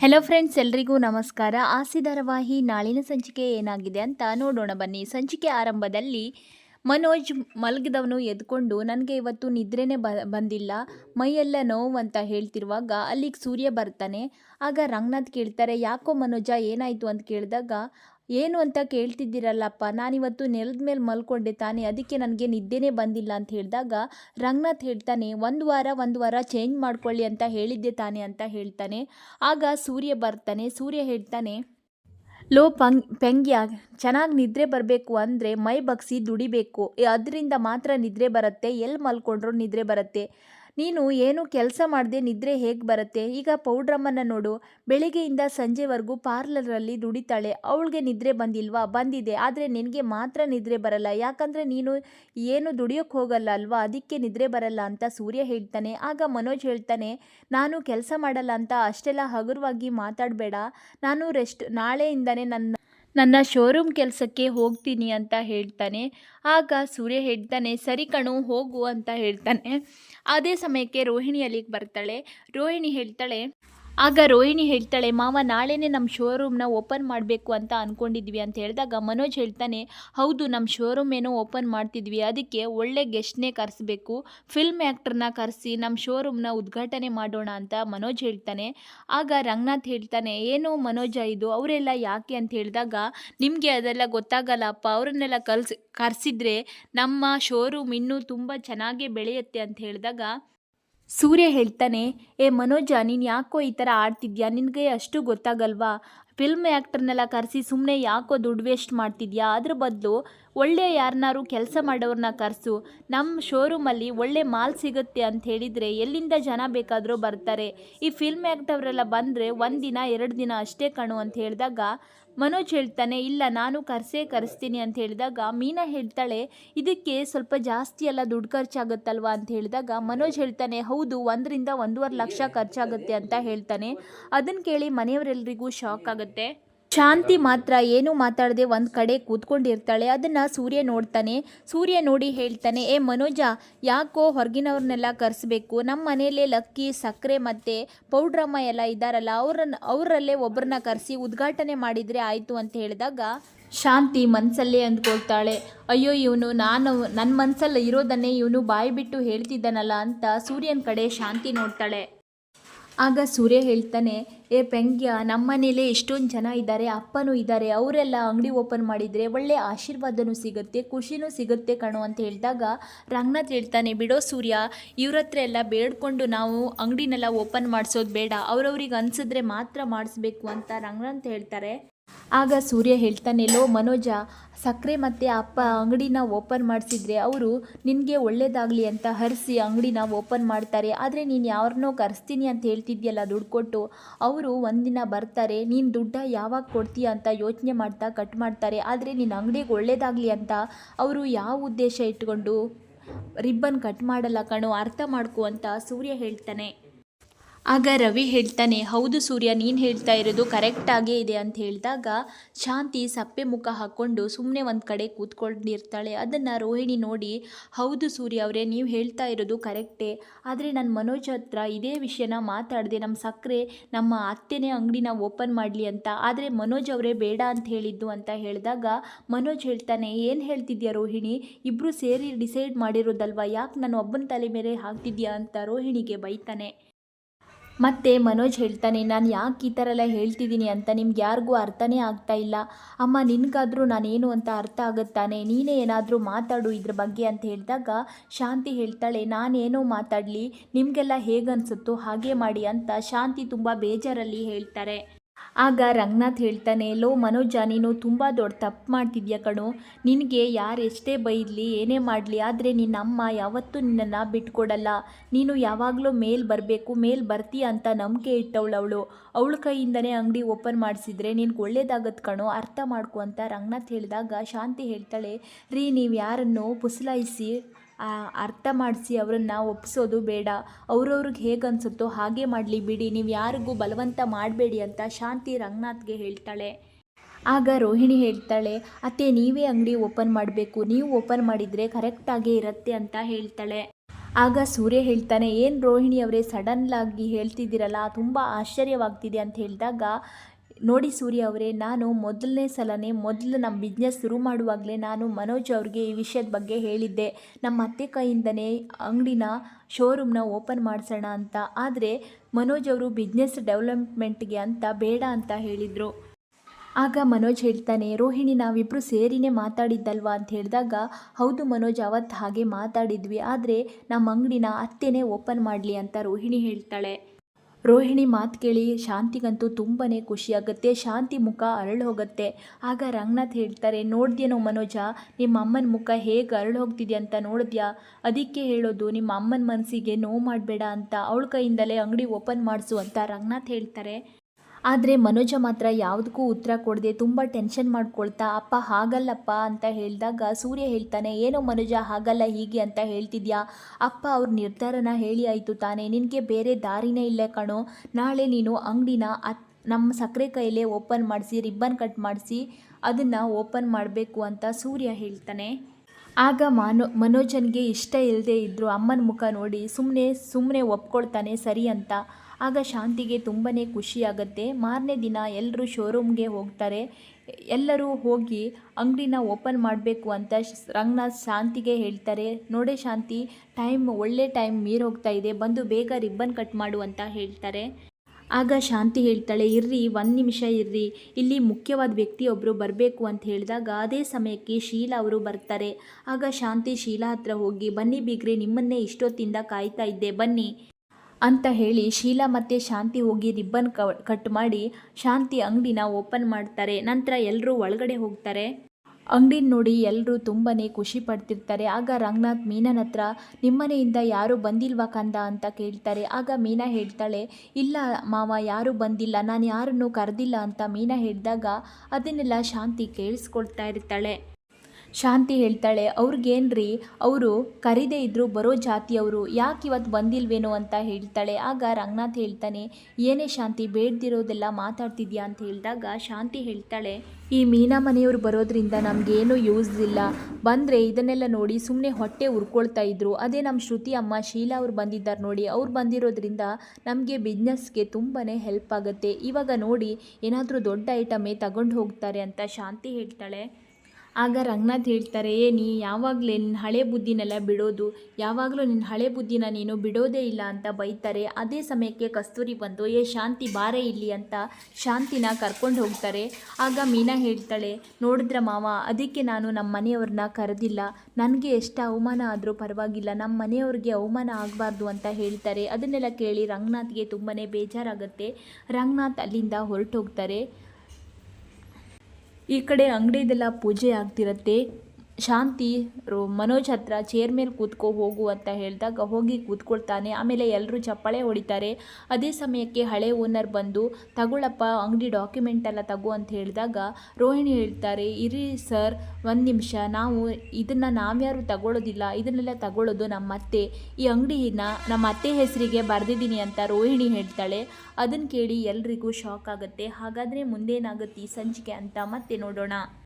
Hello friends ಎಲ್ರಿಗೂ ನಮಸ್ಕಾರ. ಆಸಿ ಧಾರಾವಾಹಿ ನಾಳಿನ ಸಂಚಿಕೆ ಏನಾಗಿದೆ ಅಂತ ನೋಡೋಣ ಬನ್ನಿ. ಸಂಚಿಕೆ ಆರಂಭದಲ್ಲಿ ಮನೋಜ್ ಮಲಗಿದವನು ಎದ್ಕೊಂಡು, ನನಗೆ ಇವತ್ತು ನಿದ್ರೆನೇ ಬ, ಬಂದಿಲ್ಲ. ಮೈಯೆಲ್ಲ ನೋವು ಅಂತ ಹೇಳ್ತಿರುವಾಗ ಅಲ್ಲಿಗೆ ಸೂರ್ಯ ಬರ್ತಾನೆ. ಆಗ ರಂಗನಾಥ್ ಕೇಳ್ತಾರೆ, ಯಾಕೋ ಮನೋಜ, ಏನಾಯಿತು? ಅಂತ ಕೇಳಿದಾಗ ಏನು ಅಂತ ಕೇಳ್ತಿದ್ದೀರಲ್ಲಪ್ಪ? ನಾನಿವತ್ತು ನೆಲದ ಮೇಲೆ ಮಲ್ಕೊಂಡೆ ತಾನೇ, ಅದಕ್ಕೆ ನನಗೆ ನಿದ್ದೆನೇ ಬಂದಿಲ್ಲ ಅಂತ ಹೇಳಿದಾಗ ರಂಗನಾಥ್ ಹೇಳ್ತಾನೆ, ಒಂದು ವಾರ ಒಂದು ವಾರ ಚೇಂಜ್ ಮಾಡ್ಕೊಳ್ಳಿ ಅಂತ ಹೇಳಿದ್ದೆ ತಾನೆ ಅಂತ ಹೇಳ್ತಾನೆ. ಆಗ ಸೂರ್ಯ ಬರ್ತಾನೆ, ಸೂರ್ಯ ಹೇಳ್ತಾನೆ, ಲೋ ಪಂಗ್ ಪೆಂಗ್ಯ, ಚೆನ್ನಾಗಿ ನಿದ್ರೆ ಬರಬೇಕು ಅಂದರೆ ಮೈ ಬಗ್ಸಿ ದುಡಿಬೇಕು. ಅದರಿಂದ ಮಾತ್ರ ನಿದ್ರೆ ಬರುತ್ತೆ ಎಲ್ಲಿ ಮಲ್ಕೊಂಡ್ರೂ ನಿದ್ರೆ ಬರುತ್ತೆ? ನೀನು ಏನು ಕೆಲಸ ಮಾಡದೆ ನಿದ್ರೆ ಹೇಗೆ ಬರುತ್ತೆ? ಈಗ ಪೌಡ್ರಮ್ಮನ ನೋಡು. ಬೆಳಿಗ್ಗೆಯಿಂದ ಸಂಜೆವರೆಗೂ ಪಾರ್ಲರಲ್ಲಿ ದುಡಿತಾಳೆ. ಅವಳಿಗೆ ನಿದ್ರೆ ಬಂದಿಲ್ವಾ? ಬಂದಿದೆ. ಆದರೆ ನಿನಗೆ ಮಾತ್ರ ನಿದ್ರೆ ಬರಲ್ಲ. ಯಾಕಂದರೆ ನೀನು ಏನು ದುಡಿಯೋಕ್ಕೆ ಹೋಗಲ್ಲ ಅಲ್ವಾ? ಅದಕ್ಕೆ ನಿದ್ರೆ ಬರಲ್ಲ ಅಂತ ಸೂರ್ಯ ಹೇಳ್ತಾನೆ. ಆಗ ಮನೋಜ್ ಹೇಳ್ತಾನೆ, ನಾನು ಕೆಲಸ ಮಾಡಲ್ಲ ಅಂತ ಅಷ್ಟೆಲ್ಲ ಹಗುರವಾಗಿ ಮಾತಾಡಬೇಡ. ನಾನು ರೆಸ್ಟ್ ನಾಳೆಯಿಂದನೇ ನನ್ನ ನನ್ನ ಶೋರೂಮ್ ಕೆಲಸಕ್ಕೆ ಹೋಗ್ತೀನಿ ಅಂತ ಹೇಳ್ತಾನೆ. ಆಗ ಸೂರ್ಯ ಹೇಳ್ತಾನೆ, ಸರಿ ಕಣು, ಹೋಗು ಅಂತ ಹೇಳ್ತಾನೆ. ಅದೇ ಸಮಯಕ್ಕೆ ರೋಹಿಣಿ ಅಲ್ಲಿಗೆ ಬರ್ತಾಳೆ. ರೋಹಿಣಿ ಹೇಳ್ತಾಳೆ ಆಗ ರೋಹಿಣಿ ಹೇಳ್ತಾಳೆ, ಮಾವ, ನಾಳೆನೇ ನಮ್ಮ ಶೋರೂಮ್ನ ಓಪನ್ ಮಾಡಬೇಕು ಅಂತ ಅಂದ್ಕೊಂಡಿದ್ವಿ ಅಂತ ಹೇಳಿದಾಗ ಮನೋಜ್ ಹೇಳ್ತಾನೆ, ಹೌದು ನಮ್ಮ ಶೋರೂಮ್ ಏನೋ ಓಪನ್ ಮಾಡ್ತಿದ್ವಿ, ಅದಕ್ಕೆ ಒಳ್ಳೆ ಗೆಸ್ಟ್ನೇ ಕರೆಸಬೇಕು ಫಿಲ್ಮ್ ಆ್ಯಕ್ಟ್ರನ್ನ ಕರೆಸಿ ನಮ್ಮ ಶೋರೂಮ್ನ ಉದ್ಘಾಟನೆ ಮಾಡೋಣ ಅಂತ ಮನೋಜ್ ಹೇಳ್ತಾನೆ. ಆಗ ರಂಗನಾಥ್ ಹೇಳ್ತಾನೆ, ಏನು ಮನೋಜ ಇದು, ಅವರೆಲ್ಲ ಯಾಕೆ? ಅಂತ ಹೇಳಿದಾಗ, ನಿಮಗೆ ಅದೆಲ್ಲ ಗೊತ್ತಾಗಲ್ಲಪ್ಪ, ಅವರನ್ನೆಲ್ಲ ಕಲ್ಸ್, ಕರೆಸಿದ್ರೆ ನಮ್ಮ ಶೋರೂಮ್ ಇನ್ನೂ ತುಂಬ ಚೆನ್ನಾಗೇ ಬೆಳೆಯುತ್ತೆ ಅಂತ ಹೇಳಿದಾಗ ಸೂರ್ಯ ಹೇಳ್ತಾನೆ ಏ ಮನೋಜ ನೀನು ಯಾಕೋ ಈ ಥರ ಆಡ್ತಿದ್ಯಾ? ನಿನಗೆ ಅಷ್ಟು ಗೊತ್ತಾಗಲ್ವಾ? ಫಿಲ್ಮ್ ಆ್ಯಕ್ಟರ್ನೆಲ್ಲ ಕರೆಸಿ ಸುಮ್ಮನೆ ಯಾಕೋ ದುಡ್ಡು ವೇಸ್ಟ್ ಮಾಡ್ತಿದ್ಯಾ? ಅದ್ರ ಬದಲು ಒಳ್ಳೆಯ ಯಾರನ್ನಾರು ಕೆಲಸ ಮಾಡೋರನ್ನ ಕರೆಸು. ನಮ್ಮ ಶೋರೂಮಲ್ಲಿ ಒಳ್ಳೆ ಮಾಲ್ ಸಿಗುತ್ತೆ ಅಂತ ಹೇಳಿದರೆ ಎಲ್ಲಿಂದ ಜನ ಬೇಕಾದರೂ ಬರ್ತಾರೆ. ಈ ಫಿಲ್ಮ್ ಆ್ಯಕ್ಟವರೆಲ್ಲ ಬಂದರೆ ಒಂದು ದಿನ, ಎರಡು ದಿನ ಅಷ್ಟೇ ಕಣು ಅಂತ ಹೇಳಿದಾಗ ಮನೋಜ್ ಹೇಳ್ತಾನೆ, ಇಲ್ಲ, ನಾನು ಕರೆಸೇ ಕರೆಸ್ತೀನಿ ಅಂತ ಹೇಳಿದಾಗ ಮೀನಾ ಹೇಳ್ತಾಳೆ, ಇದಕ್ಕೆ ಸ್ವಲ್ಪ ಜಾಸ್ತಿ ಎಲ್ಲ ದುಡ್ಡು ಖರ್ಚಾಗುತ್ತಲ್ವಾ? ಅಂತ ಹೇಳಿದಾಗ ಮನೋಜ್ ಹೇಳ್ತಾನೆ, ಹೌದು, ಒಂದರಿಂದ ಒಂದೂವರೆ ಲಕ್ಷ ಖರ್ಚಾಗುತ್ತೆ ಅಂತ ಹೇಳ್ತಾನೆ. ಅದನ್ನು ಕೇಳಿ ಮನೆಯವರೆಲ್ಲರಿಗೂ ಶಾಕ್ ಆಗುತ್ತೆ. ಶಾಂತಿ ಮಾತ್ರ, ಏನು ಮಾತಾಡದೆ ಒಂದು ಕಡೆ ಕೂತ್ಕೊಂಡಿರ್ತಾಳೆ. ಅದನ್ನು ಸೂರ್ಯ ನೋಡ್ತಾನೆ. ಸೂರ್ಯ ನೋಡಿ ಹೇಳ್ತಾನೆ, ಏ ಮನೋಜ, ಯಾಕೋ ಹೊರಗಿನವ್ರನ್ನೆಲ್ಲ ಕರೆಸ್ಬೇಕು? ನಮ್ಮ ಮನೆಯಲ್ಲೇ ಲಕ್ಕಿ, ಸಕ್ಕರೆ ಮತ್ತು ಪೌಡ್ರಮ್ಮ ಎಲ್ಲ ಇದ್ದಾರಲ್ಲ ಅವ್ರನ್ನ, ಅವರಲ್ಲೇ ಒಬ್ಬರನ್ನ ಕರೆಸಿ ಉದ್ಘಾಟನೆ ಮಾಡಿದರೆ ಆಯಿತು ಅಂತ ಹೇಳಿದಾಗ ಶಾಂತಿ ಮನಸ್ಸಲ್ಲೇ ಅಂದ್ಕೊಳ್ತಾಳೆ. ಅಯ್ಯೋ ಇವನು, ನಾನು ನನ್ನ ಮನಸ್ಸಲ್ಲಿ ಇರೋದನ್ನೇ ಇವನು ಬಾಯಿ ಬಿಟ್ಟು ಹೇಳ್ತಿದ್ದಾನಲ್ಲ ಅಂತ ಸೂರ್ಯನ ಕಡೆ ಶಾಂತಿ ನೋಡ್ತಾಳೆ. ಆಗ ಸೂರ್ಯ ಹೇಳ್ತಾನೆ ಏ ಪೆಂಗ್ಯ ನಮ್ಮ ಮನೇಲೇ ಎಷ್ಟೊಂದು ಜನ ಇದ್ದಾರೆ ಅಪ್ಪನೂ ಇದ್ದಾರೆ ಅವರೆಲ್ಲ ಅಂಗಡಿ ಓಪನ್ ಮಾಡಿದರೆ ಒಳ್ಳೆ ಆಶೀರ್ವಾದನೂ ಸಿಗುತ್ತೆ, ಖುಷಿನೂ ಸಿಗುತ್ತೆ ಕಣೋ ಅಂತ ಹೇಳಿದಾಗ ರಂಗನಾಥ್ ಹೇಳ್ತಾನೆ, ಬಿಡೋ ಸೂರ್ಯ ಇವ್ರ ಹತ್ರ ಎಲ್ಲ ಬೇಡ್ಕೊಂಡು ನಾವು ಅಂಗಡಿನೆಲ್ಲ ಓಪನ್ ಮಾಡಿಸೋದು ಬೇಡ, ಅವ್ರವ್ರಿಗೆ ಅನ್ಸಿದ್ರೆ ಮಾತ್ರ ಮಾಡಿಸ್ಬೇಕು ಅಂತ ರಂಗನಾಥ್ ಹೇಳ್ತಾರೆ. ಆಗ ಸೂರ್ಯ ಹೇಳ್ತಾನೆ ಲೋ ಮನೋಜ ಸಕ್ಕರೆ ಮತ್ತು ಅಪ್ಪ ಅಂಗಡಿನ ಓಪನ್ ಮಾಡಿಸಿದ್ರೆ ಅವರು ನಿನಗೆ ಒಳ್ಳೇದಾಗಲಿ ಅಂತ ಹರಿಸಿ ಅಂಗಡಿನ ಓಪನ್ ಮಾಡ್ತಾರೆ. ಆದರೆ ನೀನು ಯಾರನ್ನೋ ಕರೆಸ್ತೀನಿ ಅಂತ ಹೇಳ್ತಿದ್ಯಲ್ಲ ದುಡ್ಡು ಕೊಟ್ಟು. ಅವರು ಒಂದಿನ ಬರ್ತಾರೆ, ನೀನು ದುಡ್ಡ ಯಾವಾಗ ಕೊಡ್ತೀಯ ಅಂತ ಯೋಚನೆ ಮಾಡ್ತಾ ಕಟ್ ಮಾಡ್ತಾರೆ. ಆದರೆ ನಿನ್ನ ಅಂಗಡಿಗೆ ಒಳ್ಳೇದಾಗಲಿ ಅಂತ ಅವರು ಯಾವ ಉದ್ದೇಶ ಇಟ್ಕೊಂಡು ರಿಬ್ಬನ್ ಕಟ್ ಮಾಡಲ್ಲ ಕಣೋ, ಅರ್ಥ ಮಾಡ್ಕೋ ಅಂತ ಸೂರ್ಯ ಹೇಳ್ತಾನೆ. ಆಗ ರವಿ ಹೇಳ್ತಾನೆ, ಹೌದು ಸೂರ್ಯ, ನೀನು ಹೇಳ್ತಾ ಇರೋದು ಕರೆಕ್ಟಾಗೇ ಇದೆ ಅಂತ ಹೇಳಿದಾಗ ಶಾಂತಿ ಸಪ್ಪೆ ಮುಖ ಹಾಕ್ಕೊಂಡು ಸುಮ್ಮನೆ ಒಂದು ಕಡೆ ಕೂತ್ಕೊಂಡಿರ್ತಾಳೆ. ಅದನ್ನು ರೋಹಿಣಿ ನೋಡಿ, ಹೌದು ಸೂರ್ಯ ಅವರೇ, ನೀವು ಹೇಳ್ತಾ ಇರೋದು ಕರೆಕ್ಟೇ ಆದರೆ ನನ್ನ ಮನೋಜ್ ಹತ್ರ ಇದೇ ವಿಷಯನ ಮಾತಾಡಿದೆ. ನಮ್ಮ ಸಕ್ಕರೆ ನಮ್ಮ ಅತ್ತೆನೇ ಅಂಗಡಿನ ಓಪನ್ ಮಾಡಲಿ ಅಂತ. ಆದರೆ ಮನೋಜ್ ಅವರೇ ಬೇಡ ಅಂತ ಹೇಳಿದ್ದು ಅಂತ ಹೇಳಿದಾಗ ಮನೋಜ್ ಹೇಳ್ತಾನೆ, ಏನು ಹೇಳ್ತಿದ್ಯಾ ರೋಹಿಣಿ? ಇಬ್ಬರು ಸೇರಿ ಡಿಸೈಡ್ ಮಾಡಿರೋದಲ್ವಾ? ಯಾಕೆ ನಾನು ಒಬ್ಬನ ತಲೆ ಮೇಲೆ ಹಾಕ್ತಿದ್ಯಾ? ಅಂತ ರೋಹಿಣಿಗೆ ಬೈತಾನೆ. ಮತ್ತೆ ಮನೋಜ್ ಹೇಳ್ತಾನೆ, ನಾನು ಯಾಕೆ ಈ ಥರ ಎಲ್ಲ ಹೇಳ್ತಿದ್ದೀನಿ ಅಂತ ನಿಮ್ಗೆ ಯಾರಿಗೂ ಅರ್ಥನೇ ಆಗ್ತಾ ಇಲ್ಲ. ಅಮ್ಮ, ನಿನಗಾದರೂ ನಾನೇನು ಅಂತ ಅರ್ಥ ಆಗುತ್ತಾನೆ? ನೀನೇ ಏನಾದರೂ ಮಾತಾಡು ಇದ್ರ ಬಗ್ಗೆ ಅಂತ ಹೇಳಿದಾಗ ಶಾಂತಿ ಹೇಳ್ತಾಳೆ, ನಾನೇನೋ ಮಾತಾಡಲಿ, ನಿಮಗೆಲ್ಲ ಹೇಗನ್ಸುತ್ತೋ ಹಾಗೆ ಮಾಡಿ ಅಂತ ಶಾಂತಿ ತುಂಬ ಬೇಜಾರಲ್ಲಿ ಹೇಳ್ತಾರೆ. ಆಗ ರಂಗನಾಥ್ ಹೇಳ್ತಾನೆ, ಲೋ ಮನೋಜ, ನೀನು ತುಂಬ ದೊಡ್ಡ ತಪ್ಪು ಮಾಡ್ತಿದ್ಯಾ ಕಣೋ. ನಿನಗೆ ಯಾರು ಎಷ್ಟೇ ಬೈದಲಿ, ಏನೇ ಮಾಡಲಿ, ಆದರೆ ನಿನ್ನ ಅಮ್ಮ ಯಾವತ್ತೂ ನಿನ್ನನ್ನು ಬಿಟ್ಕೊಡಲ್ಲ. ನೀನು ಯಾವಾಗಲೂ ಮೇಲ್ ಬರಬೇಕು, ಮೇಲ್ ಬರ್ತೀಯ ಅಂತ ನಂಬಿಕೆ ಇಟ್ಟವಳು ಅವಳು. ಅವಳ ಕೈಯಿಂದನೇ ಅಂಗಡಿ ಓಪನ್ ಮಾಡಿಸಿದ್ರೆ ನಿನ್ಗೆ ಒಳ್ಳೇದಾಗತ್ತೆ ಕಣೋ, ಅರ್ಥ ಮಾಡ್ಕೊ ಅಂತ ರಂಗನಾಥ್ ಹೇಳಿದಾಗ ಶಾಂತಿ ಹೇಳ್ತಾಳೆ, ರೀ, ನೀವು ಯಾರನ್ನು ಪುಸಲಾಯಿಸಿ ಅರ್ಥ ಮಾಡಿಸಿ ಅವರನ್ನು ಒಪ್ಪಿಸೋದು ಬೇಡ. ಅವ್ರವ್ರಿಗೆ ಹೇಗೆ ಅನಿಸುತ್ತೋ ಹಾಗೆ ಮಾಡಲಿ ಬಿಡಿ. ನೀವು ಯಾರಿಗೂ ಬಲವಂತ ಮಾಡಬೇಡಿ ಅಂತ ಶಾಂತಿ ರಂಗನಾಥ್ಗೆ ಹೇಳ್ತಾಳೆ. ಆಗ ರೋಹಿಣಿ ಹೇಳ್ತಾಳೆ, ಅತ್ತೆ, ನೀವೇ ಅಂಗಡಿ ಓಪನ್ ಮಾಡಬೇಕು. ನೀವು ಓಪನ್ ಮಾಡಿದರೆ ಕರೆಕ್ಟಾಗೇ ಇರುತ್ತೆ ಅಂತ ಹೇಳ್ತಾಳೆ. ಆಗ ಸೂರ್ಯ ಹೇಳ್ತಾನೆ, ಏನು ರೋಹಿಣಿ ಅವರೇ, ಸಡನ್ಲಾಗಿ ಹೇಳ್ತಿದ್ದೀರಲ್ಲ, ತುಂಬ ಆಶ್ಚರ್ಯವಾಗ್ತಿದೆ ಅಂತ ಹೇಳಿದಾಗ ನೋಡಿ ಸೂರ್ಯ ಅವರೇ, ನಾನು ಮೊದಲನೇ ಸಲನೇ ಮೊದಲು ನಮ್ಮ ಬಿಸ್ನೆಸ್ ಶುರು ಮಾಡುವಾಗಲೇ ನಾನು ಮನೋಜ್ ಅವ್ರಿಗೆ ಈ ವಿಷಯದ ಬಗ್ಗೆ ಹೇಳಿದ್ದೆ. ನಮ್ಮ ಅತ್ತೆ ಕೈಯಿಂದನೇ ಅಂಗಡಿನ ಶೋರೂಮ್ನ ಓಪನ್ ಮಾಡಿಸೋಣ ಅಂತ. ಆದರೆ ಮನೋಜ್ ಅವರು ಬಿಸ್ನೆಸ್ ಡೆವಲಪ್ಮೆಂಟ್ಗೆ ಅಂತ ಬೇಡ ಅಂತ ಹೇಳಿದರು. ಆಗ ಮನೋಜ್ ಹೇಳ್ತಾನೆ, ರೋಹಿಣಿ ನಾವಿಬ್ಬರು ಸೇರಿನೇ ಮಾತಾಡಿದ್ದಲ್ವಾ? ಅಂತ ಹೇಳಿದಾಗ, ಹೌದು ಮನೋಜ್, ಅವತ್ತು ಹಾಗೆ ಮಾತಾಡಿದ್ವಿ. ಆದರೆ ನಮ್ಮ ಅಂಗಡಿನ ಅತ್ತೆನೇ ಓಪನ್ ಮಾಡಲಿ ಅಂತ ರೋಹಿಣಿ ಹೇಳ್ತಾಳೆ. ರೋಹಿಣಿ ಮಾತು ಕೇಳಿ ಶಾಂತಿಗಂತೂ ತುಂಬಾ ಖುಷಿಯಾಗುತ್ತೆ. ಶಾಂತಿ ಮುಖ ಅರಳು ಹೋಗುತ್ತೆ ಆಗ ರಂಗನಾಥ್ ಹೇಳ್ತಾರೆ ನೋಡ್ದೇನೋ ಮನೋಜ? ನಿಮ್ಮ ಅಮ್ಮನ ಮುಖ ಹೇಗೆ ಅರಳು ಹೋಗ್ತಿದೆ ಅಂತ ನೋಡಿದ್ಯಾ? ಅದಕ್ಕೆ ಹೇಳೋದು, ನಿಮ್ಮ ಅಮ್ಮನ ಮನಸ್ಸಿಗೆ ನೋವು ಮಾಡಬೇಡ ಅಂತ, ಅವಳ ಕೈಯಿಂದಲೇ ಅಂಗಡಿ ಓಪನ್ ಮಾಡಿಸು ಅಂತ ರಂಗನಾಥ್ ಹೇಳ್ತಾರೆ. ಆದರೆ ಮನೋಜ ಮಾತ್ರ ಯಾವುದಕ್ಕೂ ಉತ್ತರ ಕೊಡದೆ ತುಂಬ ಟೆನ್ಷನ್ ಮಾಡ್ಕೊಳ್ತಾ, ಅಪ್ಪ ಹಾಗಲ್ಲಪ್ಪ ಅಂತ ಹೇಳಿದಾಗ ಸೂರ್ಯ ಹೇಳ್ತಾನೆ, ಏನೋ ಮನೋಜ ಹಾಗಲ್ಲ ಹೀಗೆ ಅಂತ ಹೇಳ್ತಿದ್ಯಾ? ಅಪ್ಪ ಅವ್ರ ನಿರ್ಧಾರನ ಹೇಳಿ ಆಯಿತು ತಾನೆ, ನಿನಗೆ ಬೇರೆ ದಾರಿನೇ ಇಲ್ಲ ಕಣೋ, ನಾಳೆ ನೀನು ಅಂಗಡಿನ ಅತ್, ನಮ್ಮ ಸಕ್ಕರೆ ಕೈಲೇ ಓಪನ್ ಮಾಡಿಸಿ ರಿಬ್ಬನ್ ಕಟ್ ಮಾಡಿಸಿ, ಅದನ್ನು ಓಪನ್ ಮಾಡಬೇಕು ಅಂತ ಸೂರ್ಯ ಹೇಳ್ತಾನೆ. ಆಗ ಮಾನೋ, ಮನೋಜನ್ಗೆ ಇಷ್ಟ ಇಲ್ಲದೆ ಇದ್ದರೂ ಅಮ್ಮನ ಮುಖ ನೋಡಿ ಸುಮ್ಮನೆ ಸುಮ್ಮನೆ ಒಪ್ಕೊಳ್ತಾನೆ ಸರಿ ಅಂತ. ಆಗ ಶಾಂತಿಗೆ ತುಂಬಾ ಖುಷಿಯಾಗತ್ತೆ. ಮಾರನೇ ದಿನ ಎಲ್ಲರೂ ಶೋರೂಮ್ಗೆ ಹೋಗ್ತಾರೆ. ಎಲ್ಲರೂ ಹೋಗಿ ಅಂಗಡಿನ ಓಪನ್ ಮಾಡಬೇಕು ಅಂತ ರಂಗನಾಥ್ ಶಾಂತಿಗೆ ಹೇಳ್ತಾರೆ. ನೋಡೇ ಶಾಂತಿ, ಟೈಮ್ ಒಳ್ಳೆ ಟೈಮ್ ಮೀರ್ ಹೋಗ್ತಾ ಇದೆ. ಬಂದು ಬೇಗ ರಿಬ್ಬನ್ ಕಟ್ ಮಾಡು ಅಂತ ಹೇಳ್ತಾರೆ. ಆಗ ಶಾಂತಿ ಹೇಳ್ತಾಳೆ, ಇರ್ರಿ, ಒಂದು ನಿಮಿಷ ಇರ್ರಿ. ಇಲ್ಲಿ ಮುಖ್ಯವಾದ ವ್ಯಕ್ತಿಯೊಬ್ಬರು ಬರಬೇಕು ಅಂತ ಹೇಳಿದಾಗ ಅದೇ ಸಮಯಕ್ಕೆ ಶೀಲಾ ಅವರು ಬರ್ತಾರೆ. ಆಗ ಶಾಂತಿ ಶೀಲಾ ಹತ್ರ ಹೋಗಿ, ಬನ್ನಿ ಬೀಗ್ರೆ, ನಿಮ್ಮನ್ನೇ ಇಷ್ಟೊತ್ತಿಂದ ಕಾಯ್ತಾ ಇದ್ದೆ, ಬನ್ನಿ. ಅಂತ ಹೇಳಿ ಶೀಲಾ ಮತ್ತು ಶಾಂತಿ ಹೋಗಿ ರಿಬ್ಬನ್ ಕಟ್ ಮಾಡಿ ಶಾಂತಿ ಅಂಗಡಿನ ಓಪನ್ ಮಾಡ್ತಾರೆ. ನಂತರ ಎಲ್ಲರೂ ಒಳಗಡೆ ಹೋಗ್ತಾರೆ. ಅಂಗಡಿನ ನೋಡಿ ಎಲ್ಲರೂ ತುಂಬಾ ಖುಷಿ ಪಡ್ತಿರ್ತಾರೆ. ಆಗ ರಂಗನಾಥ್ ಮೀನನ ಹತ್ರ ನಿಮ್ಮನೆಯಿಂದ ಯಾರೂ ಬಂದಿಲ್ವಾ ಕಂದ? ಅಂತ ಕೇಳ್ತಾರೆ. ಆಗ ಮೀನಾ ಹೇಳ್ತಾಳೆ, ಇಲ್ಲ ಮಾವ, ಯಾರೂ ಬಂದಿಲ್ಲ. ನಾನು ಯಾರನ್ನೂ ಕರೆದಿಲ್ಲ. ಅಂತ ಮೀನಾ ಹೇಳಿದಾಗ ಅದನ್ನೆಲ್ಲ ಶಾಂತಿ ಕೇಳಿಸ್ಕೊಳ್ತಾ ಇರ್ತಾಳೆ. ಶಾಂತಿ ಹೇಳ್ತಾಳೆ, ಅವ್ರಿಗೇನ್ರಿ? ಅವರು ಕರಿದೇ ಇದ್ದರು ಬರೋ ಜಾತಿಯವರು ಯಾಕೆ ಇವತ್ತು ಬಂದಿಲ್ವೇನೋ ಅಂತ ಹೇಳ್ತಾಳೆ. ಆಗ ರಂಗನಾಥ್ ಹೇಳ್ತಾನೆ, ಏನೇ ಶಾಂತಿ, ಬೇಡ್ದಿರೋದೆಲ್ಲ ಮಾತಾಡ್ತಿದ್ಯಾ? ಅಂತ ಹೇಳಿದಾಗ ಶಾಂತಿ ಹೇಳ್ತಾಳೆ, ಈ ಮೀನಾ ಮನೆಯವರು ಬರೋದ್ರಿಂದ ನಮಗೇನು ಯೂಸ್ ಇಲ್ಲ. ಬಂದರೆ ಇದನ್ನೆಲ್ಲ ನೋಡಿ ಸುಮ್ಮನೆ ಹೊಟ್ಟೆ ಉರ್ಕೊಳ್ತಾ ಇದ್ರು. ಅದೇ ನಮ್ಮ ಶ್ರುತಿ ಅಮ್ಮ ಶೀಲಾ ಅವ್ರು ಬಂದಿದ್ದಾರೆ ನೋಡಿ, ಅವ್ರು ಬಂದಿರೋದ್ರಿಂದ ನಮಗೆ ಬಿಸ್ನೆಸ್ಗೆ ತುಂಬಾ ಹೆಲ್ಪ್ ಆಗುತ್ತೆ. ಇವಾಗ ನೋಡಿ ಏನಾದರೂ ದೊಡ್ಡ ಐಟಮೇ ತಗೊಂಡು ಹೋಗ್ತಾರೆ ಅಂತ ಶಾಂತಿ ಹೇಳ್ತಾಳೆ. ಆಗ ರಂಗನಾಥ್ ಹೇಳ್ತಾರೆ, ಏ, ನೀ ಯಾವಾಗಲೇ ನಿನ್ನ ಹಳೆ ಬುದ್ಧಿನೆಲ್ಲ ಬಿಡೋದು, ಯಾವಾಗಲೂ ನಿನ್ನ ಹಳೆ ಬುದ್ಧಿನ ನೀನು ಬಿಡೋದೇ ಇಲ್ಲ ಅಂತ ಬೈತಾರೆ. ಅದೇ ಸಮಯಕ್ಕೆ ಕಸ್ತೂರಿ ಬಂದು, ಏ, ಶಾಂತಿ ಬಾರೇ ಇಲ್ಲಿ ಅಂತ ಶಾಂತಿನ ಕರ್ಕೊಂಡು ಹೋಗ್ತಾರೆ. ಆಗ ಮೀನಾ ಹೇಳ್ತಾಳೆ, ನೋಡಿದ್ರ ಮಾವ, ಅದಕ್ಕೆ ನಾನು ನಮ್ಮ ಮನೆಯವ್ರನ್ನ ಕರೆದಿಲ್ಲ. ನನಗೆ ಎಷ್ಟು ಅವಮಾನ ಆದರೂ ಪರವಾಗಿಲ್ಲ. ನಮ್ಮ ಮನೆಯವ್ರಿಗೆ ಅವಮಾನ ಆಗಬಾರ್ದು ಅಂತ ಹೇಳ್ತಾರೆ. ಅದನ್ನೆಲ್ಲ ಕೇಳಿ ರಂಗನಾಥ್ಗೆ ತುಂಬಾ ಬೇಜಾರಾಗುತ್ತೆ. ರಂಗನಾಥ್ ಅಲ್ಲಿಂದ ಹೊರಟೋಗ್ತಾರೆ. ಈ ಕಡೆ ಅಂಗಡಿದೆಲ್ಲ ಪೂಜೆ ಆಗ್ತಿರತ್ತೆ. ಶಾಂತಿ, ರೋ- ಮನೋಜ್ ಹತ್ರ ಚೇರ್ ಮೇಲೆ ಕೂತ್ಕೋ ಹೋಗು ಅಂತ ಹೇಳಿದಾಗ ಹೋಗಿ ಕೂತ್ಕೊಳ್ತಾನೆ. ಆಮೇಲೆ ಎಲ್ಲರೂ ಚಪ್ಪಾಳೆ ಹೊಡಿತಾರೆ. ಅದೇ ಸಮಯಕ್ಕೆ ಹಳೆ ಓನರ್ ಬಂದು ತಗೊಳ್ಳಪ್ಪ ಅಂಗಡಿ ಡಾಕ್ಯುಮೆಂಟ್ ಎಲ್ಲ ತಗೋ ಅಂತ ಹೇಳಿದಾಗ ರೋಹಿಣಿ ಹೇಳ್ತಾರೆ, ಇರಿ ಸರ್, ಒಂದು ನಿಮಿಷ, ನಾವು ಇದನ್ನು ನಾವ್ಯಾರು ತಗೊಳ್ಳೋದಿಲ್ಲ ಇದನ್ನೆಲ್ಲ ತಗೊಳ್ಳೋದು ನಮ್ಮ ಅತ್ತೆ ಈ ಅಂಗಡಿನ ನಮ್ಮ ಅತ್ತೆ ಹೆಸರಿಗೆ ಬರೆದಿದ್ದೀನಿ ಅಂತ ರೋಹಿಣಿ ಹೇಳ್ತಾಳೆ. ಅದನ್ನು ಕೇಳಿ ಎಲ್ರಿಗೂ ಶಾಕ್ ಆಗುತ್ತೆ. ಹಾಗಾದರೆ ಮುಂದೇನಾಗುತ್ತೆ ಈ ಸಂಚಿಕೆ ಅಂತ ಮತ್ತೆ ನೋಡೋಣ.